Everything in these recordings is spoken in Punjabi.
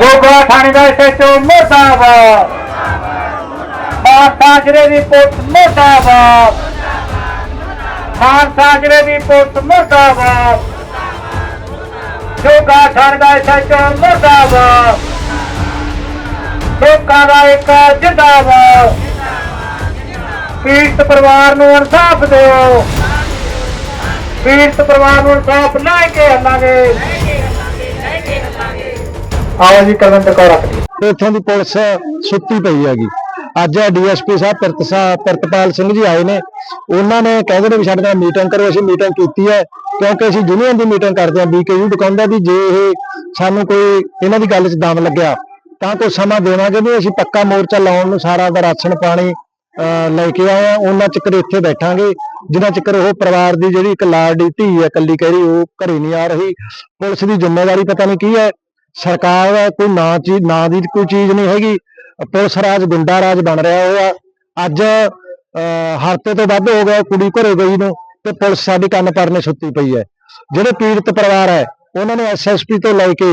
ਗੋਗਾ ਥਾਣੇ ਦਾ ਐਸਐਚਓ ਮੁਰਦਾਬਾਦ। ਖਾਨ ਸਾਜਰੇ ਦੀ ਪੁਲਿਸ ਮੁਰਦਾਬਾਦ। ਖਾਨ ਸਾਜਰੇ ਦੀ ਪੁਲਿਸ ਮੁਰਦਾਬਾਦ। ਗੋਗਾ ਥਾਣੇ ਦਾ ਐਸਐਚਓ ਮੁਰਦਾਬਾਦ। ਲੋਕਾਂ ਦਾ ਇੱਕ ਜਿੰਦਾਬਾਦ। ਪੀੜਤ ਪਰਿਵਾਰ ਨੂੰ ਇਨਸਾਫ ਦਿਓ। ਪੀੜਤ ਪਰਿਵਾਰ ਨੂੰ ਇਨਸਾਫ ਲੈ ਕੇ ਹੱਲਾਂਗੇ। ਆਓ ਜੀ ਕਲਮ ਤੇ ਰੱਖ ਤੇ ਇੱਥੋਂ ਦੀ ਪੁਲਿਸ ਸੁੱਤੀ ਪਈ ਹੈਗੀ। ਅੱਜ ਡੀਐਸਪੀ ਸਾਹਿਬ ਪਿਰਤ ਸਾਹਿਬ ਸਿੰਘ ਜੀ ਆਏ ਨੇ। ਉਹਨਾਂ ਨੇ ਕਹਿੰਦੇ ਨੇ ਵੀ ਸਾਡੇ ਨਾਲ ਮੀਟਿੰਗ ਕਰੋ, ਅਸੀਂ ਮੀਟਿੰਗ ਕੀਤੀ ਹੈ। ਕਿਉਂਕਿ ਅਸੀਂ ਯੂਨੀਅਨ ਦੀ ਮੀਟਿੰਗ ਕਰਦੇ ਹਾਂ ਬੀਕੇਯੂ ਦੁਕਾਨਦਾਰ ਦੀ ਜੇ ਇਹ ਸਾਨੂੰ ਕੋਈ ਇਹਨਾਂ ਦੀ ਗੱਲ 'ਚ ਦਮ ਲੱਗਿਆ, ਤਾਂ ਕੋਈ ਸਮਾਂ ਦੇਵਾਂਗੇ ਵੀ ਅਸੀਂ ਪੱਕਾ ਮੋਰਚਾ ਲਾਉਣ ਨੂੰ ਸਾਰਾ ਦਾ ਰਾਸ਼ਨ ਪਾਣੀ, ਅਹ, ਲੈ ਕੇ ਆਏ ਆ ਉਹਨਾਂ ਚਿਕਰ ਇੱਥੇ ਬੈਠਾਂਗੇ, ਜਿੰਨਾ ਚਿਕਰ ਉਹ ਪਰਿਵਾਰ ਦੀ ਜਿਹੜੀ ਇੱਕ ਲਾੜੀ ਧੀ ਹੈ, ਇਕੱਲੀ ਕਹਿ ਰਹੀ, ਉਹ ਘਰੇ ਨਹੀਂ ਆ ਰਹੀ। ਪੁਲਿਸ ਦੀ ਜ਼ਿੰਮੇਵਾਰੀ ਪਤਾ ਨਹੀਂ ਕੀ ਹੈ ਸਰਕਾਰ ਦਾ ਕੋਈ ਨਾ ਚੀਜ਼ ਨਾ ਦੀ ਕੋਈ ਚੀਜ਼ ਨਹੀਂ ਹੈਗੀ। ਪੁਲਿਸ ਰਾਜ ਗੁੰਡਾ ਰਾਜ ਬਣ ਰਿਹਾ ਹੋਇਆ ਅੱਜ ਅਹ, ਹਫ਼ਤੇ ਤੋਂ ਵੱਧ ਹੋ ਗਿਆ ਕੁੜੀ ਘਰੇ ਗਈ ਨੂੰ ਤੇ ਪੁਲਿਸ ਸਾਡੀ ਕੰਨ ਪਰਨੇ ਸੁੱਤੀ ਪਈ ਹੈ। ਜਿਹੜੇ ਪੀੜਤ ਪਰਿਵਾਰ ਹੈ ਉਹਨਾਂ ਨੇ ਐਸਐਸਪੀ ਤੋਂ ਲੈ ਕੇ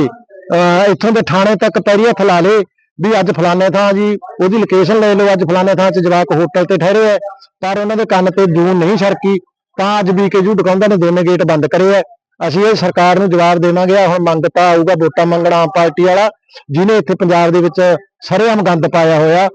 ਅਹ, ਇੱਥੋਂ ਦੇ ਥਾਣੇ ਤੱਕ ਪੈਰੀ ਹੱਥ ਲਾ ਲਏ ਵੀ ਅੱਜ ਫਲਾਣੇ ਥਾਂ ਜੀ ਉਹਦੀ ਲੋਕੇਸ਼ਨ ਲੈ ਲਓ ਅੱਜ ਫਲਾਣੇ ਥਾਂ 'ਚ ਜਵਾਕ ਹੋਟਲ ਤੇ ਠਹਿਰੇ ਹੈ ਪਰ ਉਹਨਾਂ ਦੇ ਕੰਨ ਤੇ ਜੂਨ ਨਹੀਂ ਸਰਕੀ ਤਾਂ ਅੱਜ ਵੀ ਕੇ ਜੂ ਦੁਕਾਨਦਾਰ ਨੇ ਦੋਨੇ ਗੇਟ ਬੰਦ ਕਰੇ ਹੈ ਅਸੀਂ ਇਹ ਸਰਕਾਰ ਨੂੰ ਜਵਾਬ ਦੇਵਾਂਗੇ, ਆਹ ਹੁਣ ਮੰਗ ਤਾਂ ਆਊਗਾ, ਵੋਟਾਂ ਮੰਗਣ ਆਮ ਪਾਰਟੀ ਵਾਲਾ, ਜਿਹਨੇ ਇੱਥੇ ਪੰਜਾਬ ਦੇ ਵਿੱਚ ਸਰੇਆਮ ਗੰਦ ਪਾਇਆ ਹੋਇਆ,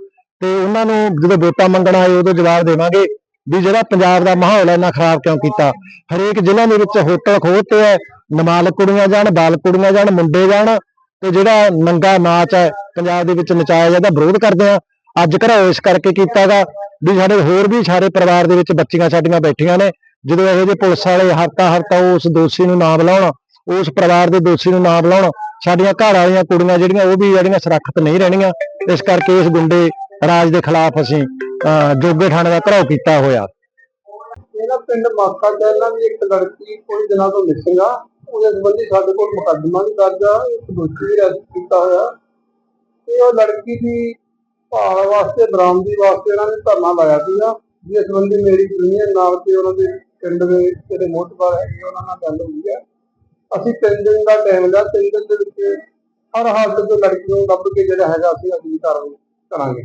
ਤੇ ਉਹਨਾਂ ਨੂੰ ਜਦੋਂ ਵੋਟਾਂ ਮੰਗਣਾ ਆਏ, ਉਦੋਂ ਜਵਾਬ ਦੇਵਾਂਗੇ ਵੀ ਜਿਹੜਾ ਪੰਜਾਬ ਦਾ ਮਾਹੌਲ ਹੈ, ਇੰਨਾ ਖਰਾਬ ਕਿਉਂ ਕੀਤਾ? ਹਰੇਕ ਜ਼ਿਲ੍ਹਾ ਦੇ ਵਿੱਚ ਹੋਟਲ ਖੋਲ੍ਹਤੇ ਹੈ ਨਾਬਾਲਗ ਕੁੜੀਆਂ ਜਾਣ, ਬਾਲ ਕੁੜੀਆਂ ਜਾਣ, ਮੁੰਡੇ ਜਾਣ, ਤੇ ਜਿਹੜਾ ਨੰਗਾ ਨਾਚ ਹੈ, ਪੰਜਾਬ ਦੇ ਵਿੱਚ ਨਚਾਇਆ ਜਾਂਦਾ, ਵਿਰੋਧ ਕਰਦੇ ਆ। ਅੱਜ ਘਰਾਓ ਇਸ ਕਰਕੇ ਕੀਤਾਗਾ ਵੀ ਸਾਡੇ ਹੋਰ ਵੀ ਸਾਰੇ ਪਰਿਵਾਰ ਦੇ ਵਿੱਚ ਬੱਚੀਆਂ ਸਾਡੀਆਂ ਬੈਠੀਆਂ ਨੇ ਜਦੋਂ ਇਹੋ ਜਿਹੇ ਪੁਲਿਸ ਵਾਲੇ ਹਫਤਾ ਹਫਤਾ ਉਸ ਦੋਸ਼ੀ ਨੂੰ ਨਾ ਬੁਲਾਉਣ ਉਸ ਪਰਿਵਾਰ ਦੇ ਦੋਸ਼ੀ ਨੂੰ ਨਾ ਬੁਲਾਉਣ ਸਾਡੀਆਂ ਘਰ ਵਾਲੀਆਂ ਕੁੜੀਆਂ ਜਿਹੜੀਆਂ ਉਹ ਵੀ ਜਿਹੜੀਆਂ ਸੁਰੱਖਿਅਤ ਨਹੀਂ ਰਹਿਣੀਆਂ, ਇਸ ਕਰਕੇ ਇਸ ਗੁੰਡੇ ਰਾਜ ਦੇ ਖਿਲਾਫ ਅਸੀਂ ਜੋਗੇ ਥਾਣੇ ਦਾ ਘਰਾਓ ਕੀਤਾ ਹੋਇਆ। ਇਹਦਾ ਪਿੰਡ ਮਾਕਾ ਕਹਿਣਾ ਵੀ ਇੱਕ ਲੜਕੀ ਕੋਈ ਦਿਨਾਂ ਤੋਂ ਮਿਸਿੰਗ ਆ, ਉਹਦੇ ਸੰਬੰਧੀ ਸਾਡੇ ਕੋਲ ਮੁਕੱਦਮਾ ਵੀ ਦਰਜ ਆ, ਇੱਕ ਦੋਸ਼ੀ ਵੀ ਅਰੈਸਟ ਕੀਤਾ ਹੋਇਆ। ਤੇ ਉਹ ਲੜਕੀ ਦੀ ਭਾਲ ਵਾਸਤੇ, ਬਰਾਮਦੀ ਵਾਸਤੇ ਇਹਨਾਂ ਨੇ ਧਰਨਾ ਲਾਇਆ ਸੀਗਾ, ਜਿਸ ਸੰਬੰਧੀ ਮੇਰੀ ਯੂਨੀਅਨ ਨਾਲ ਤੇ ਉਹਨਾਂ ਦੇ ਪਿੰਡ ਦੇ ਜਿਹੜੇ ਮੋਹਤਬਾਰ ਹੈਗੇ ਉਹਨਾਂ ਨਾਲ ਗੱਲ ਹੋਈ ਹੈ ਅਸੀਂ ਤਿੰਨ ਦਿਨ ਦਾ ਟਾਈਮ ਲਿਆ ਤਿੰਨ ਦਿਨ ਦੇ ਵਿੱਚ ਹਰ ਹਾਲਤ ਤੋਂ ਲੜਕੀ ਨੂੰ ਲੱਭ ਕੇ ਜਿਹੜਾ ਹੈਗਾ ਅਸੀਂ ਅਗਲੀ ਕਾਰਵਾਈ ਕਰਾਂਗੇ।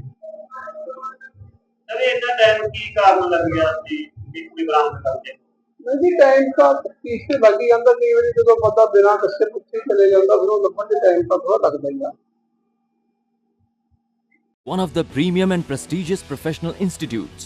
ਅਰੇ ਇੰਨਾ ਟਾਈਮ ਕੀ ਕਾਰਨ ਲੱਗ ਗਿਆ ਸੀ ਵੀ ਕੁੜੀ ਬਰਾਮਦ ਕਰਦੇ ਨਹੀਂ ਟਾਈਮ ਤਾਂ ਤੇ ਲੱਗ ਜਾਂਦਾ। ਕਈ ਵਾਰੀ ਜਦੋਂ ਬੰਦਾ ਬਿਨਾਂ ਦੱਸੇ ਪੁੱਛੇ ਚਲੇ ਜਾਂਦਾ ਫਿਰ ਉਹ ਲੱਭਣ ਦੇ ਟਾਈਮ ਤਾਂ ਥੋੜਾ ਲੱਗਦਾ ਹੀ ਆ। One of the premium and prestigious professional institutes,